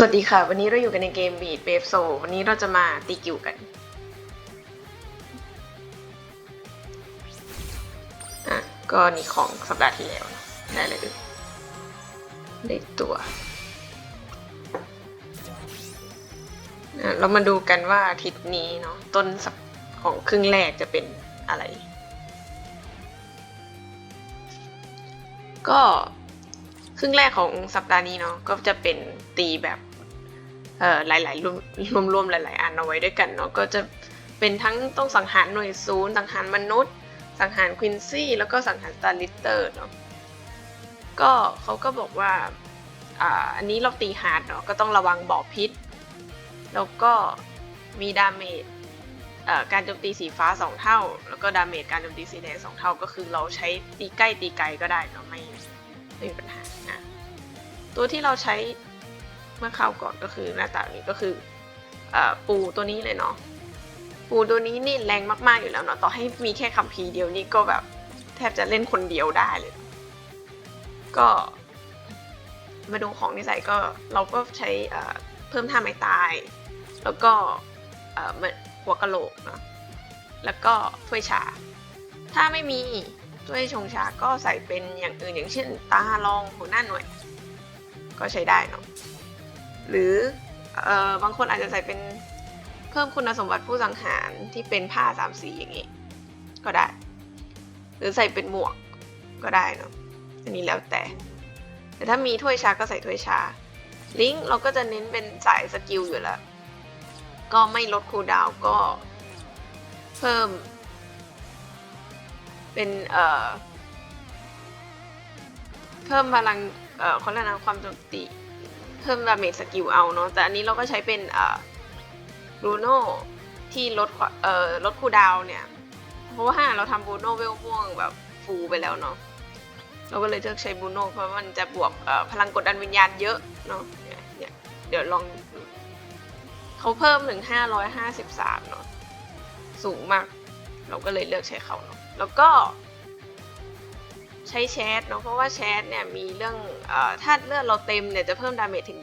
สวัสดีค่ะ วันนี้เราอยู่กันในเกม Beat Wave s o วันนี้เราจะมาตีกิวกัน อะ ก็นี่ของสัปดาห์ที่แล้ว ได้เลยได้ตัวอะเรามาดูกันว่าอาทิตย์นี้เนาะต้นสัปของครึ่งแรกจะเป็นอะไร ก็ครึ่งแรกของสัปดาห์นี้เนาะก็จะเป็นตีแบบ หลายๆรวมรวมหลาย ๆ อันเอาไว้ด้วยกันเนาะก็จะเป็นทั้งต้องสังหารหน่วยศูนย์สังหารมนุษย์ สังหารควินซี่แล้วก็สังหารสตาร์ลิเตอร์เนาะก็เขาก็บอกว่าอันนี้เราตีฮาร์ดเนาะก็ต้องระวังบ่อพิษ แล้วก็มีดาเมจการโจมตีสีฟ้า 2 เท่า แล้วก็ดาเมจการโจมตีสีแดง2 เท่า ก็คือเราใช้ตีใกล้ตีไกลก็ได้เนาะไม่ไม่มีปัญหานะตัวที่เราใช้ เมื่อคราวก่อนก็คือหน้าตานี้ก็คืออปูตัวนี้เลยเนาะปูตัวนี้นี่แรงมากๆอยู่แล้วเนาะต่อให้มีแค่คัมภีร์เดียวนี่ก็แบบแทบจะเล่นคนเดียวได้เลย ก็ มาดูของนิสัยก็เราก็ใช้เพิ่มท่าไม้ตาย แล้วก็เหมือนหัวกะโหลกเนาะแล้วก็ถ้วยชา ถ้าไม่มีถ้วยชงชาก็ใส่เป็นอย่างอื่นอย่างเช่น ตารองหัวหน้าหน่วย ก็ใช้ได้เนาะ หรืออบางคนอาจจะใส่เป็นเพิ่มคุณสมบัติผู้สังหารที่เป็นผ้าสามสีอย่างนี้ ก็ได้ หรือใส่เป็นหมวกก็ได้เนาะอันนี้แล้วแต่ แต่ถ้ามีถ้วยชาก็ใส่ถ้วยชา ลิงก์เราก็จะเน้นเป็นสายสกิลอยู่แล้ว ก็ไม่ลดคูลดาวก็เพิ่ม เป็นเอ่อเพิ่มพลังเอ่อเขาเรียกนะความโจมตี เพิ่มดาเมจสกิลเอาเนาะแต่อันนี้เราก็ใช้เป็นเอ่อบรูโน่ที่ลดเอ่อลดคูดาวเนี่ย เพราะว่าเราทำบูโน่เวลม่วงแบบฟูไปแล้วเนาะเราก็เลยเลือกใช้บูโน่เพราะมันจะบวกเอ่อพลังกดดันวิญญาณเยอะเนาะเนี่ยเดี๋ยวลองเขาเพิ่มถึง 553 เนาะสูงมาก เราก็เลยเลือกใช้เขาเนาะแล้วก็ ใช้แชทเนาะเพราะว่าแชทเนี่ยมีเรื่องอถ้าเลือดเราเต็มเนี่ยจะเพิ่มดาเมจถึง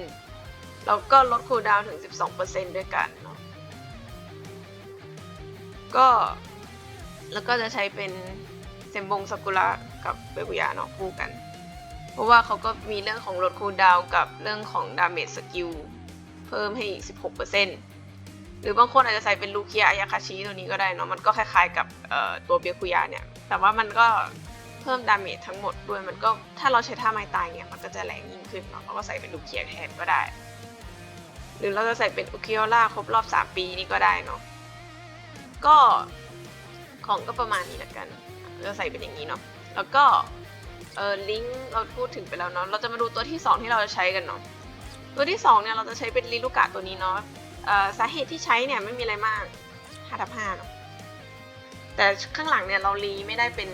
25%แล้วก็ลดคูลดาวน์ถึง 12%ด้วยกันเนาะก็แล้วก็จะใช้เป็นเซมบงซากุระกับเบกุยะเนาะคู่กัน เพราะว่าเขาก็มีเรื่องของลดคูลดาวน์กับเรื่องของดาเมจสกิลเพิ่มให้อีก 16%หรือบางคนอาจจะใส่เป็นลูเคียอายาคาชิตัวนี้ก็ได้เนาะมันก็คล้ายๆกับตัวเบกุยะเนี่ย แต่ว่ามันก็ เพิ่มดาเมจทั้งหมดด้วยมันก็ถ้าเราใช้ท่าไม้ตายเนี่ยมันก็จะแรงยิ่งขึ้นเนาะเราก็ใส่เป็นลูเคียแทนก็ได้ หรือเราจะใส่เป็นอุคิโอล่าครบรอบ 3 ปีนี่ก็ได้เนาะก็ของก็ประมาณนี้ละกันจะใส่เป็นอย่างนี้เนาะแล้วก็เออลิงก์เราพูดถึงไปแล้วเนาะเราจะมาดูตัวที่ 2 ที่เราจะใช้กันเนาะตัวที่ 2 เนี่ยเราจะใช้เป็นลิลูกะตัวนี้เนาะเออสาเหตุที่ใช้เนี่ยไม่มีอะไรมาก5ทับ5เนาะแต่ข้างหลังเนี่ยเรารีไม่ได้เป็น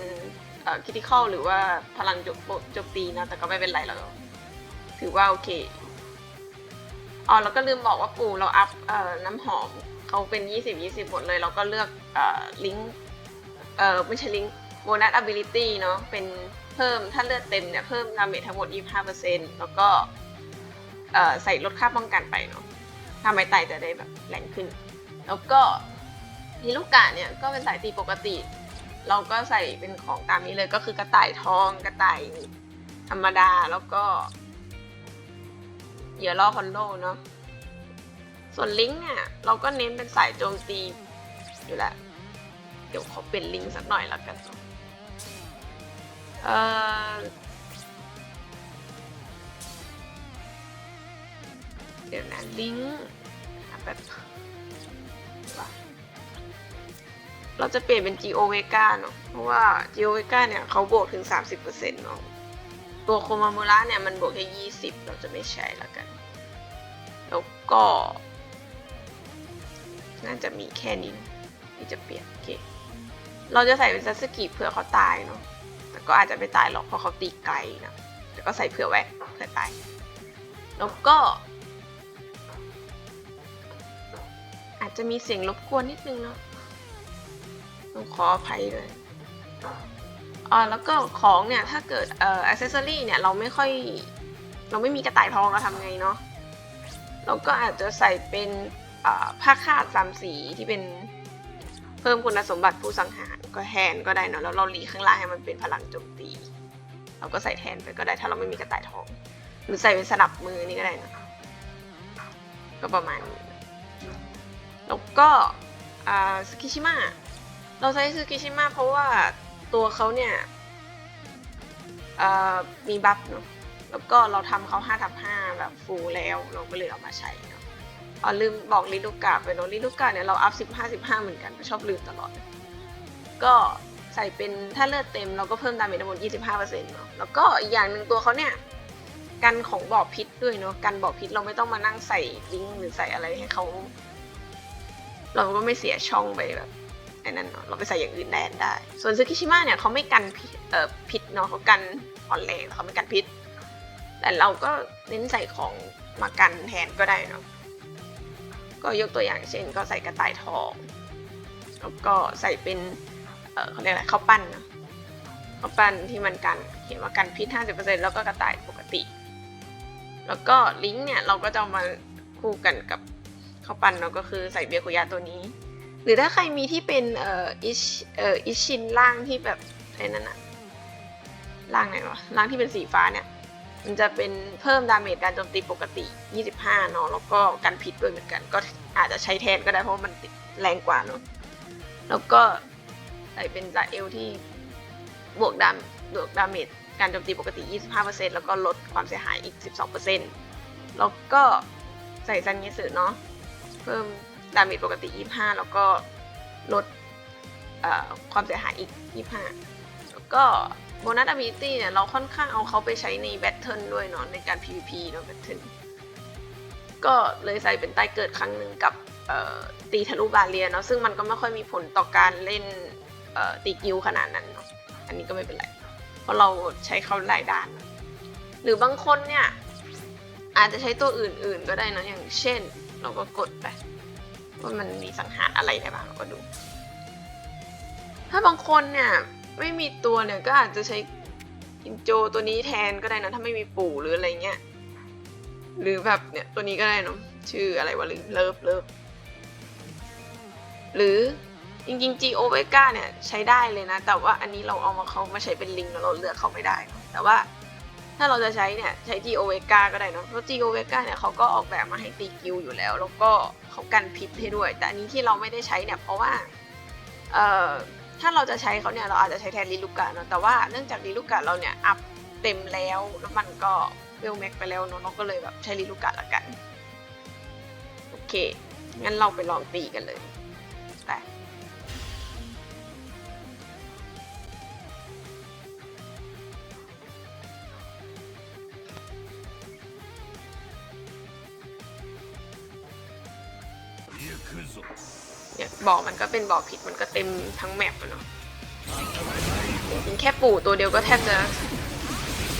คิติคอลหรือว่าพลังโจมตีนะ แต่ก็ไม่เป็นไรเราถือว่าโอเคอ๋อแล้วก็ลืมบอกว่าปู่เราอัพอน้ำหอมเขาเป็น 20 20 หมดเลย เราก็เลือกอลิงก์ไม่ใช่ลิงก์โบนัส ability เนาะเป็นเพิ่มถ้าเลือดเต็มเนี่ย เพิ่มดาเมจทั้งหมด 25%แล้วก็ใส่ลดค่าป้องกันไปเนาะถ้าไม่ตายจะได้แบบแรงขึ้น แล้วก็ฮิลูกะเนี่ย ก็เป็นสายตีปกติ เราก็ใส่เป็นของตามนี้เลยก็คือกระต่ายทองกระต่ายธรรมดาแล้วก็เหยื่อล่อคอนโดเนาะส่วนลิงก์เนี่ยเราก็เน้นเป็นสายโจมตีอยู่แล้วเดี๋ยวขอเป็นลิงก์สักหน่อยแล้วกันเนอะเอ่อเดี๋ยวนะลิงก์แบบ เราจะเปลี่ยนเป็น Geo Vega เนอะเพราะว่า Geo Vega เนี่ยเขาบวกถึง 30%เนาะตัวโคมามูระเนี่ยมันบวกแค่20 เราจะไม่ใช้แล้วกัน แล้วก็ น่าจะมีแค่นี้ที่จะเปลี่ยนโอเคเราจะใส่เป็นซัสกิเผื่อเขาตายเนาะแต่ก็อาจจะไม่ตายหรอกเพราะเขาตีไกลนะแต่ก็ใส่เผื่อไว้เผื่อตาย แล้วก็ อาจจะมีเสียงรบกวนนิดนึงเนาะ ต้องขออภัยเลยอ่าแล้วก็ของเนี่ยถ้าเกิดเอ่ออ c เซสซอรี่เนี่ยเราไม่ค่อย เราไม่มีกระต่ายทองเราทำไงเนาะเราก็อาจจะใส่เป็นอ่าผ้าคาดสามสีที่เป็นเพิ่มคุณสมบัติผู้สังหารก็แทนก็ได้เนอะแล้วเราหลีข้างล่างให้มันเป็นพลังโจมตี เราก็ใส่แทนไปก็ได้ถ้าเราไม่มีกระต่ายทอง หรือใส่เป็นสนับมือนี่ก็ได้นะก็ประมาณนี้แล้วก็อ่าสกิชิมะ เราใช้สกิชิมะเพราะว่าตัวเขาเนี่ยมีบัฟเนาะแล้วก็เราทำเขา5ทับ5แบบฟูลแล้วเราก็เลยเอามาใช้เนาะอ๋อลืมบอกลิลูกาไปเนาะลิลูกาเนี่ยเราอัพ15 15 เหมือนกันชอบลืมตลอด ก็ใส่เป็นถ้าเลือดเต็มเราก็เพิ่มดาเมจทั้งหมด25%เนาะแล้วก็อีกอย่างหนึ่งตัวเขาเนี่ยกันของบ่อพิษด้วยเนาะกันบ่อพิษเราไม่ต้องมานั่งใส่ลิงหรือใส่อะไรให้เขาเราก็ไม่เสียช่องไปแบบ ไอ้นั่นเนาะเราไปใส่อย่างอื่นแทนได้ ส่วนซึคิชิมะเนี่ยเขาไม่กันพิษเนาะเขากันอ่อนแรงเขาไม่กันพิษ แต่เราก็เน้นใส่ของมากันแทนก็ได้เนาะก็ยกตัวอย่างเช่น ก็ใส่กระต่ายทองแล้วก็ใส่เป็นเขาเรียกอะไรข้าวปั้นเนาะข้าวปั้นที่มันกันเห็นว่ากันพิษ 50%แล้วก็กระต่ายปกติ แล้วก็ลิงก์เนี่ยเราก็จะมาคู่กันกับข้าวปั้นเนาะก็คือใส่เบียร์คุยาตัวนี้ หรือถ้าใครมีที่เป็นเอ่ออิชเอ่ออิชินล่างที่แบบไอ้นั่นอะล่างไหนวะล่างที่เป็นสีฟ้าเนี่ย มันจะเป็นเพิ่มดาเมจการโจมตีปกติ 25 เนาะแล้วก็กันพิษด้วยเหมือนกัน ก็อาจจะใช้แทนก็ได้เพราะมันติดแรงกว่าเนาะแล้วก็ใส่เป็นจาเอลที่บวกดามบวกดาเมจการโจมตีปกติ 25%แล้วก็ลดความเสียหายอีก 12%แล้วก็ใส่ซันเงสึเนาะเพิ่ม ดาเมจปกติ 25 แล้วก็ลดความเสียหายอีก 25 แล้วก็โบนัสอ b บิลิตี้เนี่ยเราค่อนข้างเอาเขาไปใช้ในแบทเทิลด้วยเนาะในการ PVP เนาะแบทเทิลก็เลยใส่เป็นใต้เกิดครั้งหนึ่งกับตีทะลุบาเรียเนาะซึ่งมันก็ไม่ค่อยมีผลต่อการเล่นตีกิวขนาดนั้นเนาะอันนี้ก็ไม่เป็นไร เพราะเราใช้เขาหลายด้าน หรือบางคนเนี่ยอาจจะใช้ตัวอื่นๆก็ได้เนอะอย่างเช่น เราก็กดไป ว่ามันมีสังหารอะไรได้บ้างเราก็ดู ถ้าบางคนเนี่ยไม่มีตัวเนี่ยก็อาจจะใช้อินโจตัวนี้แทนก็ได้นะถ้าไม่มีปู่หรืออะไรเงี้ยหรือแบบเนี่ยตัวนี้ก็ได้เนาะชื่ออะไรวะหรือเลิฟเลิฟหรือจริงๆ G O Vega เนี่ยใช้ได้เลยนะ แต่ว่าอันนี้เราเอามาเขามาใช้เป็นลิงแล้วเราเลือกเขาไม่ได้นะแต่ว่า ถ้าเราจะใช้เนี่ยใช้ G O Vega ก็ได้เนะเพราะ G O Vega เนี่ยเขาก็ออกแบบมาให้ตีกิวอยู่แล้ว แล้วก็เขากันพิษให้ด้วย แต่อันนี้ที่เราไม่ได้ใช้เนี่ยเพราะว่าเอ่อถ้าเราจะใช้เขาเนี่ยเราอาจจะใช้แทนลิลูกาเนาะแต่ว่าเนื่องจากลิลูกาเราเนี่ยอัพเต็มแล้วแล้วมันก็เวลแม็กไปแล้วเนาะเราก็เลยแบบใช้ลิลูกาละกันโอเคงั้นเราไปลองตีกันเลย เนี่ยบ่อมันก็เป็นบ่อผิดมันก็เต็มทั้งแมปเนาะจริงๆแค่ปู่ตัวเดียวก็แทบจะ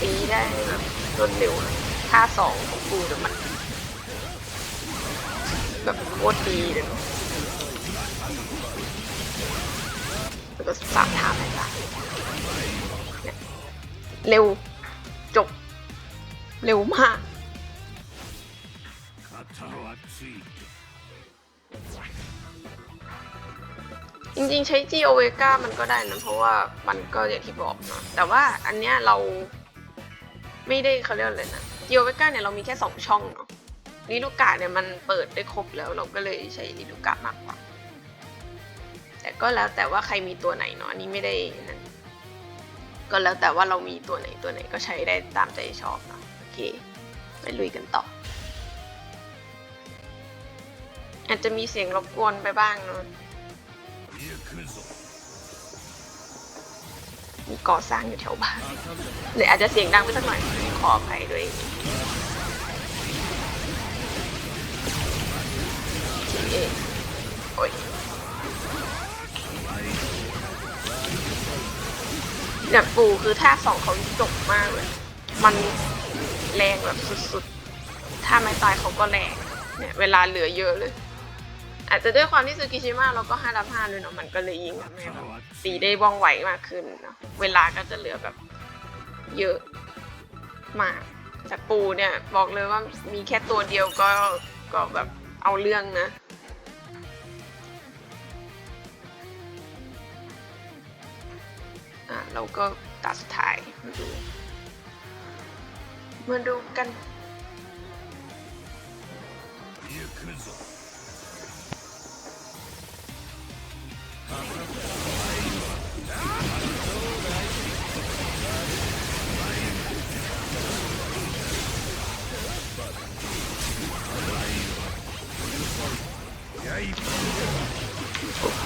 ตีได้แบบรวดเร็วเลยท่าสองของปู่แต่มันแบบโคตรดีเลยแล้วก็สามท่าไปจ้ะเร็วจบ เร็วมาก จริงๆ ใช้ g o v e g a มันก็ได้นะ เพราะว่ามันก็อย่างที่บอกเนาะแต่ว่าอันเนี้ยเราไม่ได้เขาเรียกอะไรนะ g o v e g a เนี่ยเรามีแค่สองช่องเนาะลิลูกาเนี่ยมันเปิดได้ครบแล้วเราก็เลยใช้ลิลูกามากกว่า แต่ก็แล้วแต่ว่าใครมีตัวไหนเนาะอันนี้ไม่ได้นั่นก็แล้วแต่ว่าเรามีตัวไหนตัวไหนก็ใช้ได้ตามใจชอบเนาะโอเค ไปลุยกันต่อ อาจจะมีเสียงรบกวนไปบ้างเนาะ มีก่อสร้างอยู่แถวบ้านหรืออาจจะเสียงดังไปสักหน่อย ขออภัยด้วยโอ้ยเนี่ยปูคือท่าสองเขาจบมากเลย มันแรงแบบสุดๆ ถ้าไม่ตายเขาก็แรง เนี่ย เวลาเหลือเยอะเลย อาจจะด้วยความที่ซูกิชิมะเราก็ห้าดับห้าด้วยเนาะมันก็เลยยิงทำให้แบบตีได้ว่องไวมากขึ้นเนาะเวลาก็จะเหลือแบบเยอะมากแต่ปูเนี่ยบอกเลยว่ามีแค่ตัวเดียวก็ก็แบบเอาเรื่องนะอะเราก็ตาสุดท้ายมาดูมาดูกัน โอ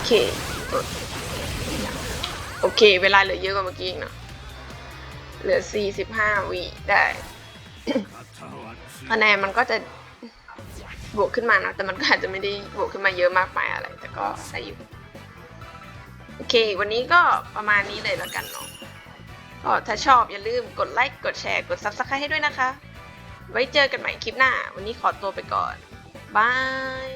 เค โอเค เวลาเหลือเยอะกว่าเมื่อกี้อีกเนะ เหลือ 45 วิได้ คะแนนมันก็จะบวกขึ้นมานะ แต่มันก็อาจจะไม่ได้บวกขึ้นมาเยอะมากมายอะไร แต่ก็ได้อยู่ โอเค วันนี้ก็ประมาณนี้เลยแล้วกันเนาะก็ถ้าชอบอย่าลืมกดไลค์กดแชร์กด Subscribe ให้ด้วยนะคะ ไว้เจอกันใหม่คลิปหน้า วันนี้ขอตัวไปก่อนบาย